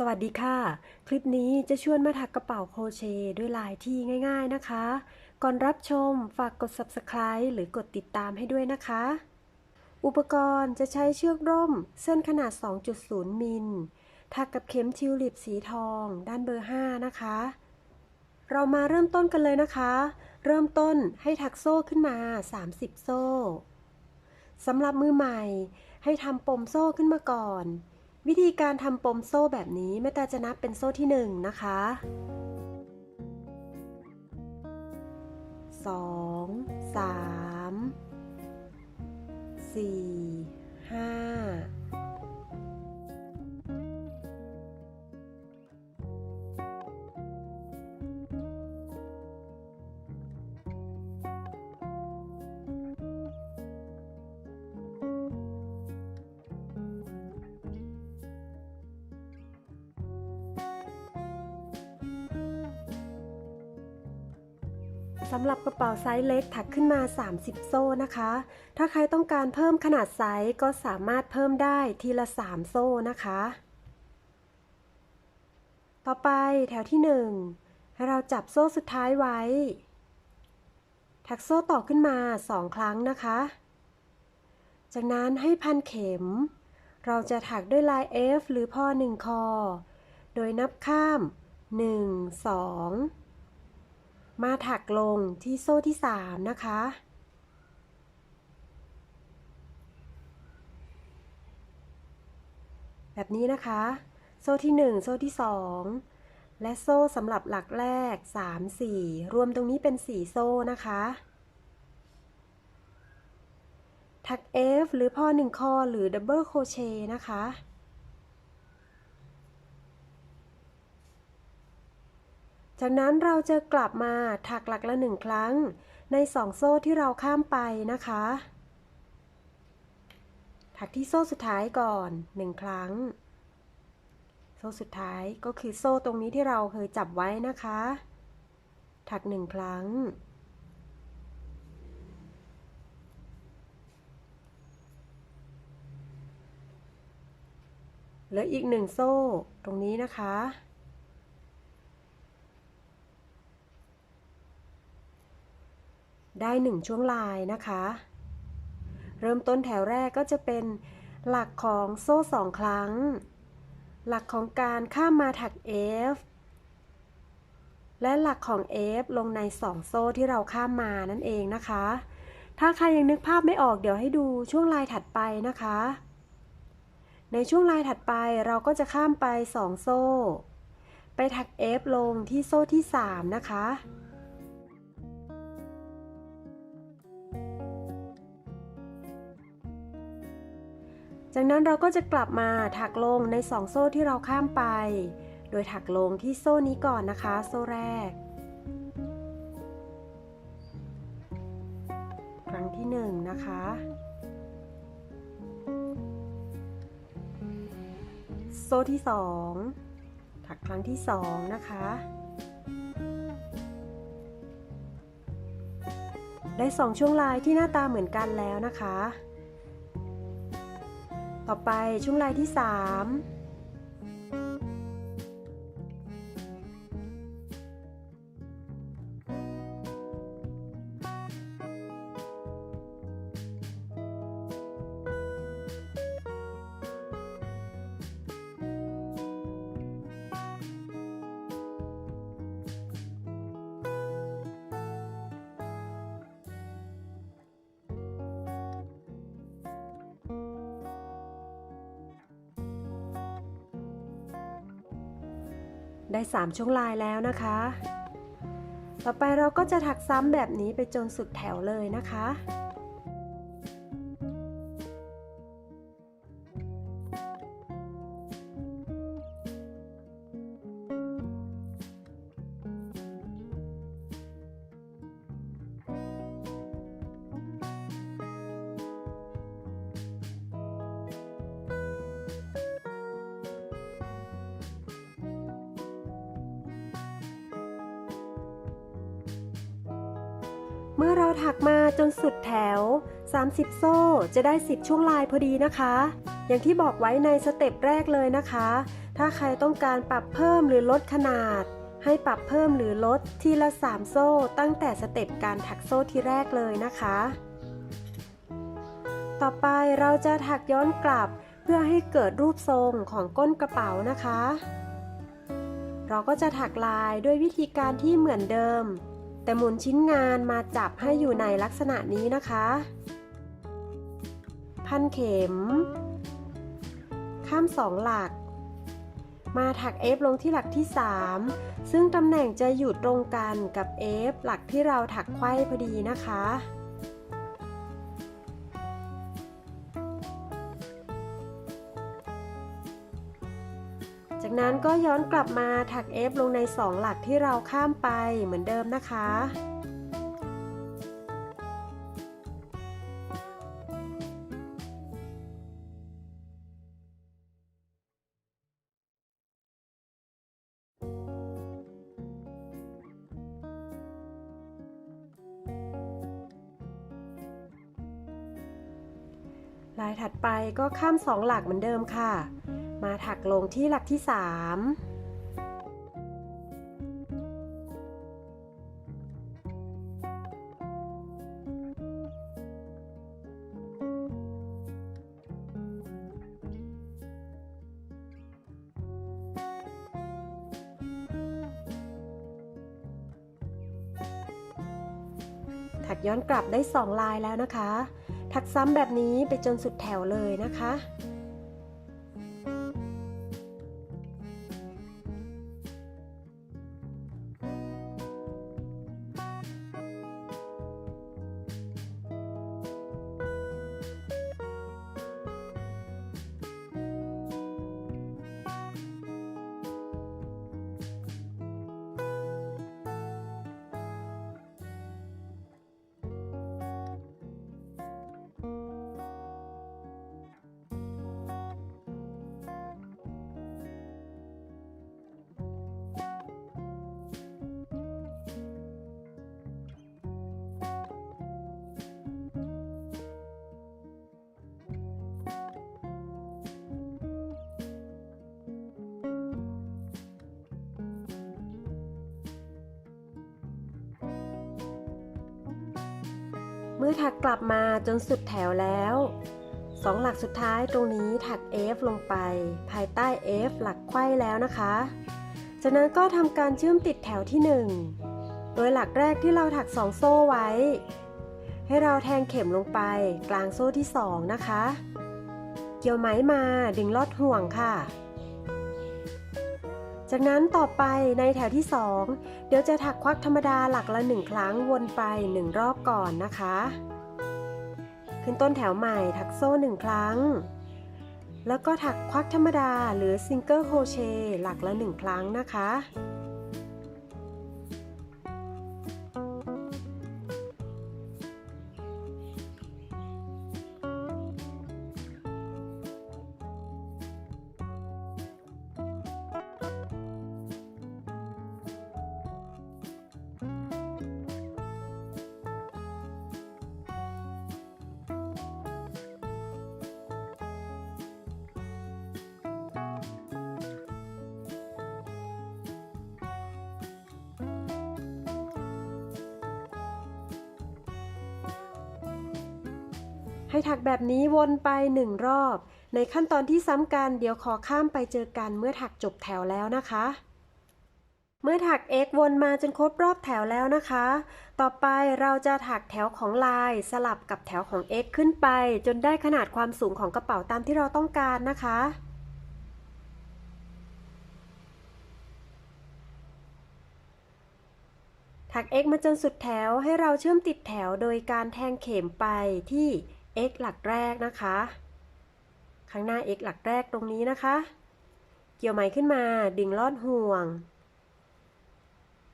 สวัสดีค่ะ คลิปนี้จะชวนมาถักกระเป๋าโครเชต์ด้วยลายที่ง่าย ๆนะคะ ก่อนรับชมฝากกด subscribe หรือกดติดตามให้ด้วยนะคะ อุปกรณ์จะใช้เชือกร่ม เส้นขนาด 2.0 มิล ถักกับเข็มทิวลิปสีทอง ด้านเบอร์ 5 นะคะ เรามาเริ่มต้นกันเลยนะคะ เริ่มต้นให้ถักโซ่ขึ้นมา 30 โซ่สำหรับมือใหม่ ให้ทำปมโซ่ขึ้นมาก่อน วิธีการทำปมโซ่แบบนี้แม่ตาจะนับเป็นโซ่ที่ 1 นะคะ 2 3 4ำหรับกระเป๋าไซส์เล็กถักขึ้นมา 30 โซ่นะคะ ถ้าใครต้องการเพิ่มขนาดไซส์ก็สามารถเพิ่มได้ทีละ 3 โซ่นะคะ ต่อไปแถวที่ 1 ให้เราจับโซ่สุดท้ายไว้ ถักโซ่ต่อขึ้นมา 2 ครั้งนะคะ จากนั้นให้พันเข็ม เราจะถักด้วยลาย F หรือพอ1คอ โดยนับข้าม 1 2 มาถักลงที่โซ่ที่ 3 นะคะ แบบนี้นะคะ โซ่ที่ 1 โซ่ที่ 2 และโซ่สำหรับหลักแรก 3 4 รวมตรงนี้เป็น 4 โซ่นะคะ ถัก F หรือพ่อ1คอหรือ Double Crochet นะคะ จากนั้นเราจะกลับมาถักหลักละหนึ่งครั้ง ในสองโซ่ที่เราข้ามไปนะคะ ถักที่โซ่สุดท้ายก่อนหนึ่งครั้ง โซ่สุดท้ายก็คือโซ่ตรงนี้ที่เราเคยจับไว้นะคะ ถักหนึ่งครั้ง เหลืออีกหนึ่งโซ่ตรงนี้นะคะ ได้หนึ่งช่วงลายนะคะ เริ่มต้นแถวแรกก็จะเป็นหลักของโซ่สองครั้ง หลักของการข้ามมาถัก F และหลักของ F ลงในสองโซ่ที่เราข้ามมานั่นเองนะคะ ถ้าใครยังนึกภาพไม่ออกเดี๋ยวให้ดูช่วงลายถัดไปนะคะ ในช่วงลายถัดไปเราก็จะข้ามไปสองโซ่ ไปถัก F ลงที่โซ่ที่ 3 นะคะ จากนั้นเราก็จะกลับมาถักลงใน 2 โซ่ที่เราข้ามไป โดยถักลงที่โซ่นี้ก่อนนะคะ โซ่แรก ครั้งที่ 1 นะคะ โซ่ที่ 2 ถักครั้งที่ 2 นะคะได้ 2 ช่วงลายที่หน้าตาเหมือนกันแล้วนะคะ ต่อไปช่วงลายที่ 3 3ช่วงลายแล้วนะคะ ต่อไปเราก็จะถักซ้ำแบบนี้ไปจนสุดแถวเลยนะคะ 30 โซ่ จะได้ 10 ช่วงลายพอดีนะคะ อย่างที่บอกไว้ในสเต็ปแรกเลยนะคะ ถ้าใครต้องการปรับเพิ่มหรือลดขนาด ให้ปรับเพิ่มหรือลดทีละ 3 โซ่ ตั้งแต่สเต็ปการถักโซ่ที่แรกเลยนะคะ ต่อไปเราจะถักย้อนกลับเพื่อให้เกิดรูปทรงของก้นกระเป๋านะคะ เราก็จะถักลายด้วยวิธีการที่เหมือนเดิมแต่หมุนชิ้นงานมาจับให้อยู่ในลักษณะนี้นะคะ พันเข็ม ข้ามสองหลัก มาถัก F ลงที่หลักที่ 3 ซึ่งตำแหน่งจะอยู่ตรงกันกับ F หลักที่เราถักไขว้พอดีนะคะ จากนั้นก็ย้อนกลับมาถัก F ลงใน 2 หลักที่เราข้ามไปเหมือนเดิมนะคะ ลายถัดไปก็ข้ามสองหลักเหมือนเดิมค่ะ มาถักลงที่หลักที่3ถักย้อนกลับได้ 2 ลายแล้วนะคะ ถักซ้ำแบบนี้ไปจนสุดแถวเลยนะคะ อถักกลับมาจนสุดแถวแล้วสองหลักสุดท้ายตรงนี้ถัก F ลงไป ภายใต้ F หลักไขว้แล้วนะคะ จากนั้นก็ทำการเชื่อมติดแถวที่ 1 โดยหลักแรกที่เราถัก 2 โซ่ไว้ ให้เราแทงเข็มลงไปกลางโซ่ที่ 2 นะคะ เกี่ยวไหมมาดึงลอดห่วงค่ะ จากนั้นต่อไปในแถวที่ 2 เดี๋ยวจะถักควักธรรมดาหลักละ 1 ครั้งวนไป 1 รอบก่อนนะคะ ขึ้นต้นแถวใหม่ถักโซ่ 1 ครั้ง แล้วก็ถักควักธรรมดาหรือซิงเกิลโคเชหลักละ 1 ครั้งนะคะ ให้ถักแบบนี้วนไปหนึ่งรอบ ในขั้นตอนที่ซ้ำกันเดี๋ยวขอข้ามไปเจอกันเมื่อถักจบแถวแล้วนะคะ เมื่อถัก x วนมาจนครบรอบแถวแล้วนะคะ ต่อไปเราจะถักแถวของลายสลับกับแถวของ x ขึ้นไป จนได้ขนาดความสูงของกระเป๋าตามที่เราต้องการนะคะถัก x มาจนสุดแถวให้เราเชื่อมติดแถวโดยการแทงเข็มไปที่ x หลักแรกนะคะ ข้างหน้า x หลักแรกตรงนี้นะคะ เกี่ยวไหมขึ้นมาดึงลอดห่วง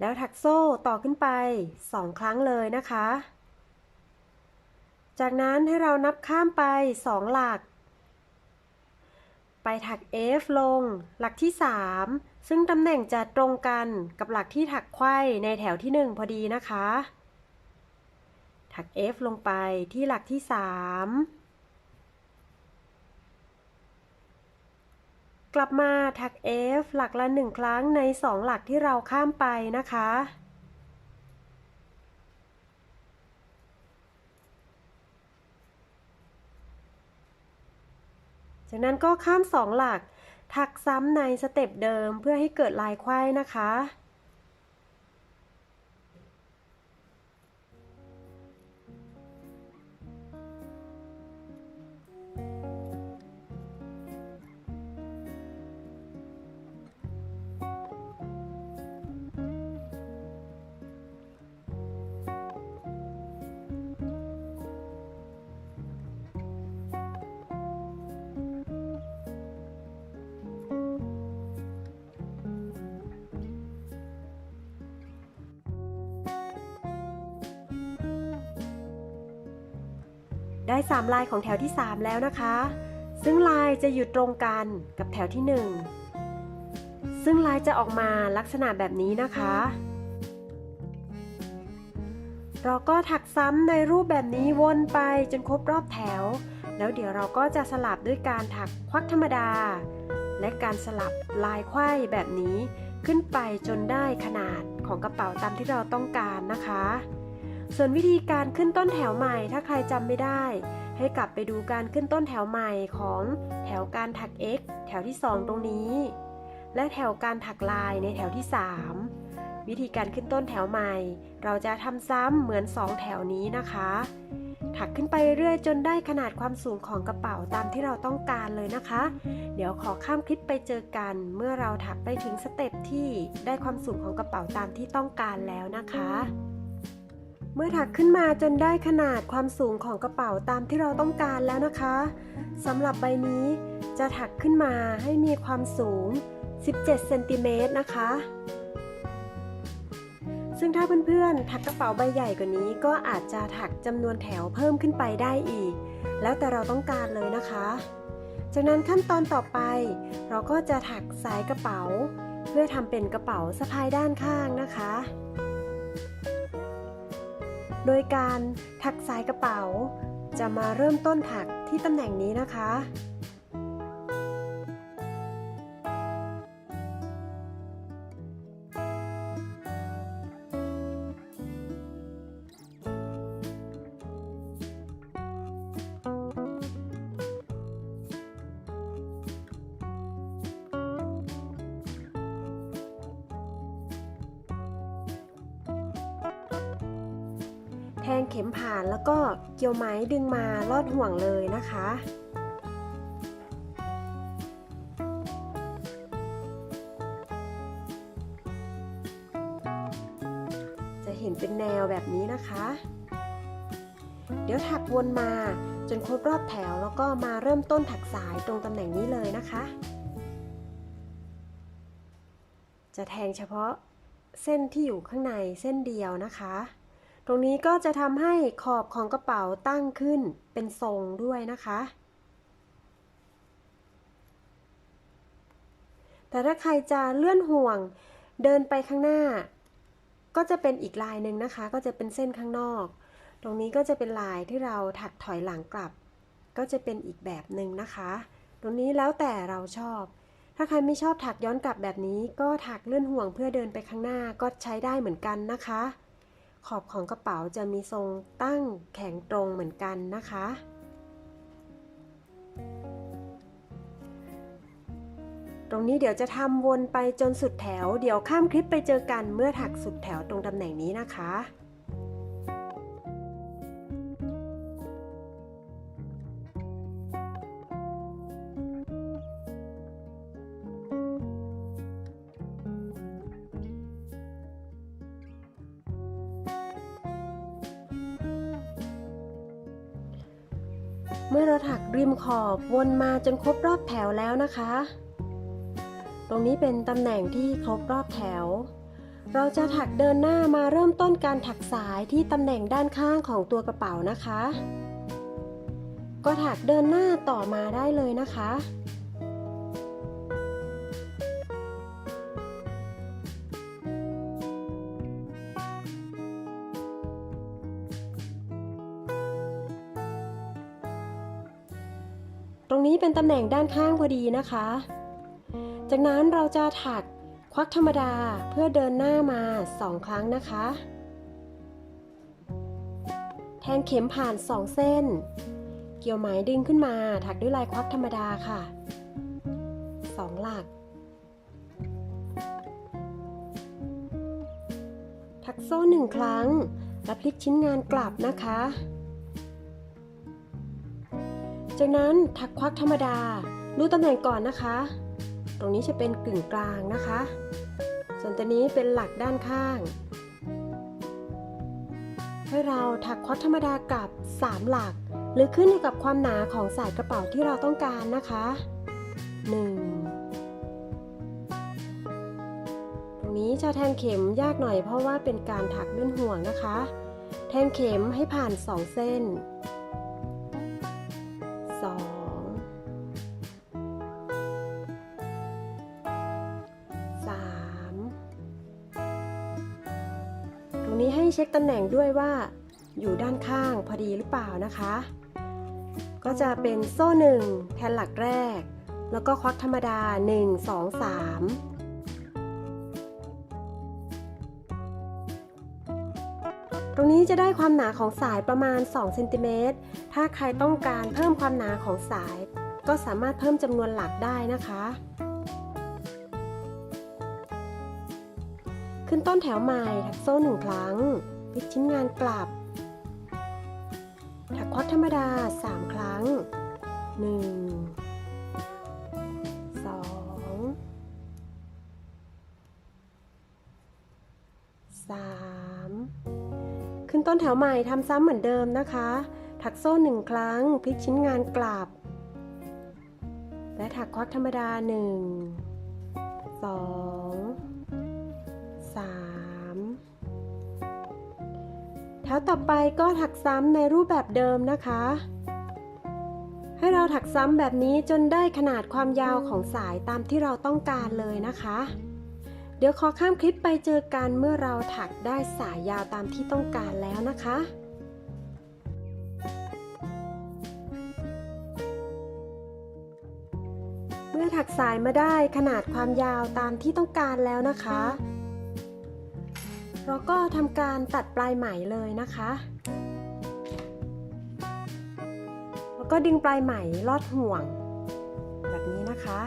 แล้วถักโซ่ต่อขึ้นไป 2 ครั้งเลยนะคะ จากนั้นให้เรานับข้ามไป 2 หลัก ไปถัก F ลง หลักที่ 3 ซึ่งตำแหน่งจะตรงกันกับหลักที่ถักไขว้ในแถวที่ 1 พอดีนะคะ ถัก F ลงไปที่หลักที่ 3 กลับมาถัก F หลักละหนึ่งครั้งในสองหลักที่เราข้ามไปนะคะ จากนั้นก็ข้ามสองหลัก ถักซ้ำในสเต็ปเดิมเพื่อให้เกิดลายไขว้นะคะ ได้ 3 ลายของแถวที่ 3 แล้วนะคะ ซึ่งลายจะอยู่ตรงกันกับแถวที่ 1 ซึ่งลายจะออกมาลักษณะแบบนี้นะคะ เราก็ถักซ้ำในรูปแบบนี้วนไปจนครบรอบแถว แล้วเดี๋ยวเราก็จะสลับด้วยการถักควักธรรมดา และการสลับลายไขว้แบบนี้ขึ้นไปจนได้ขนาดของกระเป๋าตามที่เราต้องการนะคะ ส่วนวิธีการขึ้นต้นแถวใหม่ ถ้าใครจำไม่ได้ ให้กลับไปดูการขึ้นต้นแถวใหม่ของแถวการถัก x แถวที่ 2 ตรงนี้ และแถวการถักลายในแถวที่ 3 วิธีการขึ้นต้นแถวใหม่ เราจะทำซ้ำเหมือน 2 แถวนี้นะคะ ถักขึ้นไปเรื่อยจนได้ขนาดความสูงของกระเป๋าตามที่เราต้องการเลยนะคะ เดี๋ยวขอข้ามคลิปไปเจอกัน เมื่อเราถักไปถึงสเต็ปที่ได้ความสูงของกระเป๋าตามที่ต้องการแล้วนะคะ เมื่อถักขึ้นมาจนได้ขนาดความสูงของกระเป๋าตามที่เราต้องการแล้วนะคะสำหรับใบนี้จะถักขึ้นมาให้มีความสูง 17เซนติเมตรนะคะ ซึ่งถ้าเพื่อนๆถักกระเป๋าใบใหญ่กว่านี้ก็อาจจะถักจำนวนแถวเพิ่มขึ้นไปได้อีก แล้วแต่เราต้องการเลยนะคะ จากนั้นขั้นตอนต่อไป เราก็จะถักสายกระเป๋า เพื่อทำเป็นกระเป๋าสะพายด้านข้างนะคะ โดยการถักสายกระเป๋า จะมาเริ่มต้นถักที่ตำแหน่งนี้นะคะ ดึงมาลอดห่วงเลยนะคะ จะเห็นเป็นแนวแบบนี้นะคะ เดี๋ยวถักวนมาจนครบรอบแถวแล้วก็มาเริ่มต้นถักสายตรงตำแหน่งนี้เลยนะคะ จะแทงเฉพาะเส้นที่อยู่ข้างในเส้นเดียวนะคะ รงนี้ก็จะทำให้ขอบของกระเป๋าตั้งขึ้นเป็นทรงด้วยนะคะ แต่ถ้าใครจะเลื่อนห่วงเดินไปข้างหน้า ก็จะเป็นอีกลายหนึ่งนะคะ ก็จะเป็นเส้นข้างนอก ตรงนี้ก็จะเป็นลายที่เราถักถอยหลังกลับ ก็จะเป็นอีกแบบหนึ่งนะคะ ตรงนี้แล้วแต่เราชอบ ถ้าใครไม่ชอบถักย้อนกลับแบบนี้ ก็ถักเลื่อนห่วงเพื่อเดินไปข้างหน้าก็ใช้ได้เหมือนกันนะคะ ขอบของกระเป๋าจะมีทรงตั้งแข็งตรงเหมือนกันนะคะ ตรงนี้เดี๋ยวจะทำวนไปจนสุดแถว เดี๋ยวข้ามคลิปไปเจอกันเมื่อถักสุดแถวตรงตำแหน่งนี้นะคะ เมื่อเราถักริมขอบวนมาจนครบรอบแถวแล้วนะคะ ตรงนี้เป็นตำแหน่งที่ครบรอบแถว เราจะถักเดินหน้ามาเริ่มต้นการถักสายที่ตำแหน่งด้านข้างของตัวกระเป๋านะคะ ก็ถักเดินหน้าต่อมาได้เลยนะคะ ตรงนี้เป็นตำแหน่งด้านข้างพอดีนะคะ จากนั้นเราจะถักควักธรรมดาเพื่อเดินหน้ามาสองครั้งนะคะ แทงเข็มผ่าน2เส้น เกี่ยวไหมดึงขึ้นมา ถักด้วยลายควักธรรมดาค่ะ2หลัก ถักโซ่หนึ่งครั้ง แล้วพลิกชิ้นงานกลับนะคะ จากนั้นถักควักธรรมดา ดูตำแหน่งก่อนนะคะ ตรงนี้จะเป็นกึ่งกลางนะคะ ส่วนตัวนี้เป็นหลักด้านข้าง ให้เราถักควักธรรมดากับ 3 หลัก หรือขึ้นอยู่กับความหนาของสายกระเป๋าที่เราต้องการนะคะ 1 ตรงนี้จะแทงเข็มยากหน่อยเพราะว่าเป็นการถักด้วยห่วงนะคะ แทงเข็มให้ผ่าน 2 เส้น นี้ให้เช็คตำแหน่งด้วยว่า อยู่ด้านข้างพอดีหรือเปล่านะคะ ก็จะเป็นโซ่หนึ่งแทนหลักแรก แล้วก็ควักธรรมดา 1 2 3ตรงนี้จะได้ความหนาของสายประมาณ2เซนติเมตร ถ้าใครต้องการเพิ่มความหนาของสาย ก็สามารถเพิ่มจำนวนหลักได้นะคะ ขึ้นต้นแถวใหม่ถักโซ่หนึ่งครั้งพลิกชิ้นงานกลับ ถักควักธรรมดา 3 ครั้ง 1 2 3 ขึ้นต้นแถวใหม่ทำซ้ำเหมือนเดิมนะคะ ถักโซ่หนึ่งครั้งพลิกชิ้นงานกลับ และถักควักธรรมดา 1 2 แถวต่อไปก็ถักซ้ำในรูปแบบเดิมนะคะ ให้เราถักซ้ำแบบนี้จนได้ขนาดความยาวของสายตามที่เราต้องการเลยนะคะ เดี๋ยวขอข้ามคลิปไปเจอกันเมื่อเราถักได้สายยาวตามที่ต้องการแล้วนะคะเมื่อถักสายมาได้ขนาดความยาวตามที่ต้องการแล้วนะคะ เราก็ทำการตัดปลายไหมเลยนะคะ แล้วก็ดึงปลายไหมลอดห่วง แบบนี้นะคะ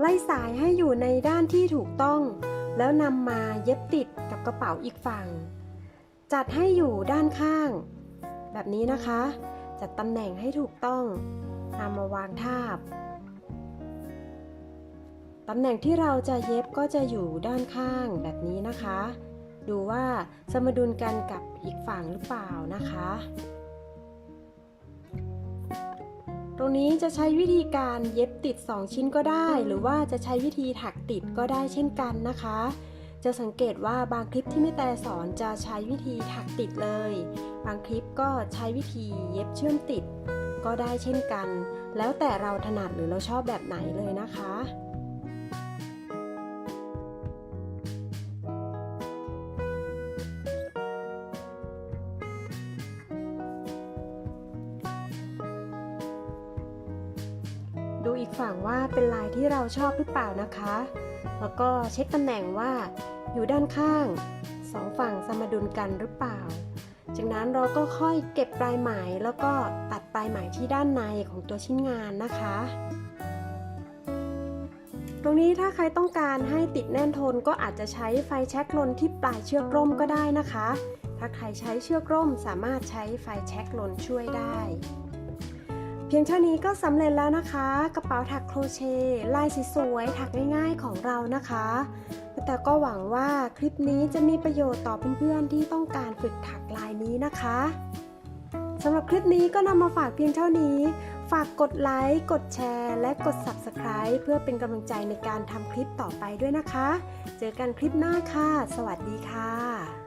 ไล่สายให้อยู่ในด้านที่ถูกต้อง แล้วนำมาเย็บติดกับกระเป๋าอีกฝั่ง จัดให้อยู่ด้านข้าง แบบนี้นะคะ จัดตำแหน่งให้ถูกต้องนำมาวางทาบ ตำแหน่งที่เราจะเย็บก็จะอยู่ด้านข้างแบบนี้นะคะ ดูว่าสมดุลกันกับอีกฝั่งหรือเปล่านะคะ ตรงนี้จะใช้วิธีการเย็บติด 2 ชิ้นก็ได้ หรือว่าจะใช้วิธีถักติดก็ได้เช่นกันนะคะ จะสังเกตว่าบางคลิปที่แม่แต่สอนจะใช้วิธีถักติดเลย บางคลิปก็ใช้วิธีเย็บเชื่อมติดก็ได้เช่นกัน แล้วแต่เราถนัดหรือเราชอบแบบไหนเลยนะคะ เราชอบหรือเปล่านะคะ แล้วก็เช็คตำแหน่งว่าอยู่ด้านข้างสองฝั่งสมดุลกันหรือเปล่า จากนั้นเราก็ค่อยเก็บปลายไหมแล้วก็ตัดปลายไหมที่ด้านในของตัวชิ้นงานนะคะ ตรงนี้ถ้าใครต้องการให้ติดแน่นทนก็อาจจะใช้ไฟแช็กลนที่ปลายเชือกร่มก็ได้นะคะ ถ้าใครใช้เชือกร่มสามารถใช้ไฟแช็กลนช่วยได้ เพียงเท่านี้ก็สำเร็จแล้วนะคะ กระเป๋าถักโครเชต์ลายสวยๆถักง่ายๆของเรานะคะ แต่ก็หวังว่าคลิปนี้จะมีประโยชน์ต่อเพื่อนๆที่ต้องการฝึกถักลายนี้นะคะสำหรับคลิปนี้ก็นำมาฝากเพียงเท่านี้ ฝากกดไลค์ กดแชร์ และกด Subscribe เพื่อเป็นกำลังใจในการทำคลิปต่อไปด้วยนะคะ เจอกันคลิปหน้าค่ะ สวัสดีค่ะ